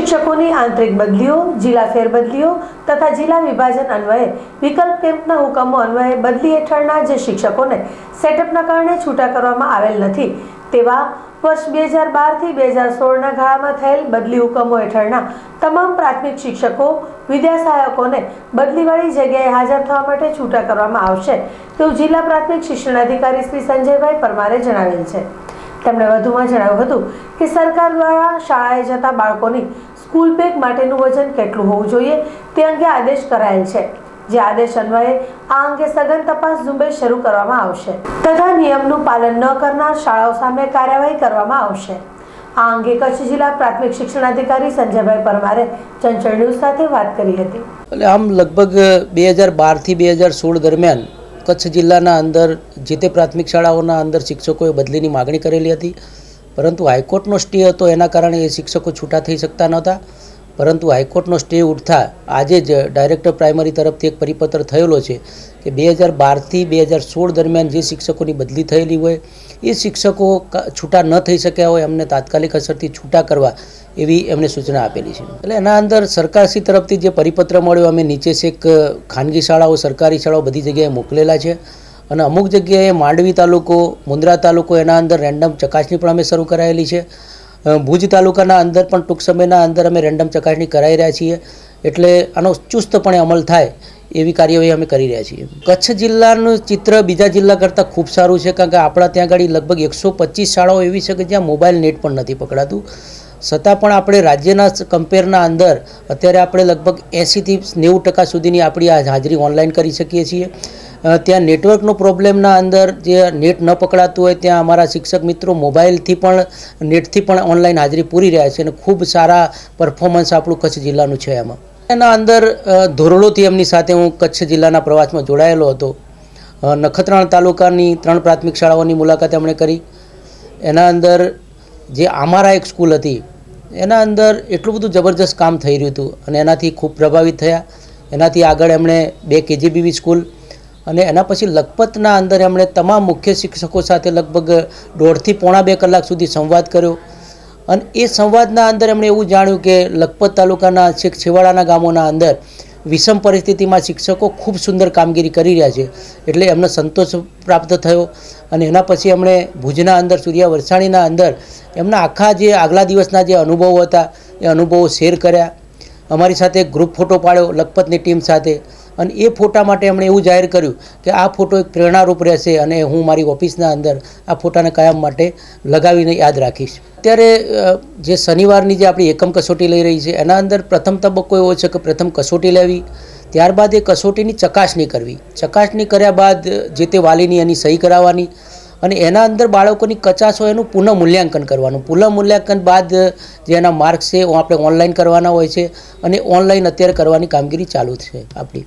શિક્ષકોની આંતરિક બદલીઓ, જિલ્લા ફેરબદલીઓ તથા જિલ્લા વિભાજન અન્વયે વિકલ્પ કેમ્પના હુકમો અન્વયે બદલી હેઠળના જે શિક્ષકોને સેટઅપના કારણે છૂટા કરવામાં આવેલ નથી, તેવા વર્ષ બે હજાર બારથી બે હજાર સોળના ગાળામાં થયેલ બદલી હુકમો હેઠળના તમામ પ્રાથમિક શિક્ષકો, વિદ્યાસહાયકોને બદલીવાળી જગ્યાએ હાજર થવા માટે છૂટા કરવામાં આવશે, તેવું જિલ્લા પ્રાથમિક શિક્ષણાધિકારી શ્રી સંજયભાઈ પરમારે જણાવેલ છે. તેમણે વધુમાં જણાવ્યું હતું કે સરકાર દ્વારા શાળાએ જતા બાળકોની સ્કૂલ બેગ માટેનું વજન કેટલું હોવું જોઈએ તે અંગે આદેશ કરાયેલ છે. જે આદેશ અન્વયે આ અંગે સઘન તપાસ ઝુંબેશ શરૂ કરવામાં આવશે તથા નિયમનું પાલન ન કરનાર શાળાઓ સામે કાર્યવાહી કરવામાં આવશે. આ અંગે કચ્છ જિલ્લા પ્રાથમિક શિક્ષણ અધિકારી સંજયભાઈ પરમારે ચંચળ ન્યૂઝ સાથે વાત કરી હતી. એટલે આમ લગભગ બે હજાર બારથી બે હજાર સોળ દરમિયાન કચ્છ જિલ્લાના અંદર જે તે પ્રાથમિક શાળાઓના અંદર શિક્ષકોએ બદલીની માગણી કરેલી હતી. પરંતુ હાઈકોર્ટનો સ્ટે હતો, એના કારણે એ શિક્ષકો છૂટા થઈ શકતા નહોતા. પરંતુ હાઈકોર્ટનો સ્ટે ઉઠતા આજે જ ડાયરેક્ટર પ્રાઇમરી તરફથી એક પરિપત્ર થયેલો છે કે બે હજાર બારથી બે હજાર સોળ દરમિયાન જે શિક્ષકોની બદલી થયેલી હોય, એ શિક્ષકો છૂટા ન થઈ શક્યા હોય, એમને તાત્કાલિક અસરથી છૂટા કરવા એવી એમણે સૂચના આપેલી છે. એટલે એના અંદર સરકારશ્રી તરફથી જે પરિપત્ર મળ્યો, અમે નીચે છેક ખાનગી શાળાઓ, સરકારી શાળાઓ બધી જગ્યાએ મોકલેલા છે અને અમુક જગ્યાએ માંડવી તાલુકો, મુન્દ્રા તાલુકો એના અંદર રેન્ડમ ચકાસણી પણ અમે શરૂ કરાયેલી છે. ભુજ તાલુકાના અંદર પણ ટૂંક સમયના અંદર અમે રેન્ડમ ચકાસણી કરાવી રહ્યા છીએ. એટલે આનો ચુસ્તપણે અમલ થાય એવી કાર્યવાહી અમે કરી રહ્યા છીએ. કચ્છ જિલ્લાનું ચિત્ર બીજા જિલ્લા કરતાં ખૂબ સારું છે, કારણ કે આપણા ત્યાં આગળ લગભગ એકસો પચીસ શાળાઓ એવી છે કે જ્યાં મોબાઈલ નેટ પણ નથી પકડાતું. છતાં પણ આપણે રાજ્યના કમ્પેરના અંદર અત્યારે આપણે લગભગ એંસીથી નેવું ટકા સુધીની આપણી આ હાજરી ઓનલાઈન કરી શકીએ છીએ. ત્યાં નેટવર્કનો પ્રોબ્લેમના અંદર જે નેટ ન પકડાતું હોય ત્યાં અમારા શિક્ષક મિત્રો મોબાઈલથી પણ, નેટથી પણ ઓનલાઈન હાજરી પૂરી રહ્યા છે અને ખૂબ સારા પરફોર્મન્સ આપણું કચ્છ જિલ્લાનું છે એમાં. એના અંદર ધોરણોથી એમની સાથે હું કચ્છ જિલ્લાના પ્રવાસમાં જોડાયેલો હતો. નખત્રાણા તાલુકાની ત્રણ પ્રાથમિક શાળાઓની મુલાકાત એમણે કરી. એના અંદર જે અમારા એક સ્કૂલ હતી, એના અંદર એટલું બધું જબરજસ્ત કામ થઈ રહ્યું હતું અને એનાથી ખૂબ પ્રભાવિત થયા. એનાથી આગળ એમણે બે કેજીબીવી સ્કૂલ અને એના પછી લખપતના અંદર એમણે તમામ મુખ્ય શિક્ષકો સાથે લગભગ દોઢથી પોણા બે કલાક સુધી સંવાદ કર્યો. અને એ સંવાદના અંદર એમણે એવું જાણ્યું કે લખપત તાલુકાના છેક છેવાડાના ગામોના અંદર વિષમ પરિસ્થિતિમાં શિક્ષકો ખૂબ સુંદર કામગીરી કરી રહ્યા છે. એટલે એમને સંતોષ પ્રાપ્ત થયો અને એના પછી એમણે ભુજના અંદર સૂર્યા વરસાણીના અંદર એમના આખા જે આગલા દિવસના જે અનુભવો હતા, એ અનુભવો શેર કર્યા. અમારી સાથે ગ્રુપ ફોટો પાડ્યો, લખપતની ટીમ સાથે. અને એ ફોટા માટે એમણે એવું જાહેર કર્યું કે આ ફોટો એક પ્રેરણારૂપ રહેશે અને હું મારી ઓફિસના અંદર આ ફોટાને કાયમ માટે લગાવીને યાદ રાખીશ. અત્યારે જે શનિવારની જે આપણી એકમ કસોટી લઈ રહી છે, એના અંદર પ્રથમ તબક્કો એવો છે કે પ્રથમ કસોટી લેવી, ત્યારબાદ એ કસોટીની ચકાસણી કરવી. ચકાસણી કર્યા બાદ જે તે વાલીની એની સહી કરાવવાની અને એના અંદર બાળકોની કચાશ હોય એનું પુનઃ મૂલ્યાંકન કરવાનું. પુનઃ મૂલ્યાંકન બાદ જે એના માર્ક્સ છે આપણે ઓનલાઈન કરવાના હોય છે અને ઓનલાઈન અત્યારે કરવાની કામગીરી ચાલુ છે આપણી.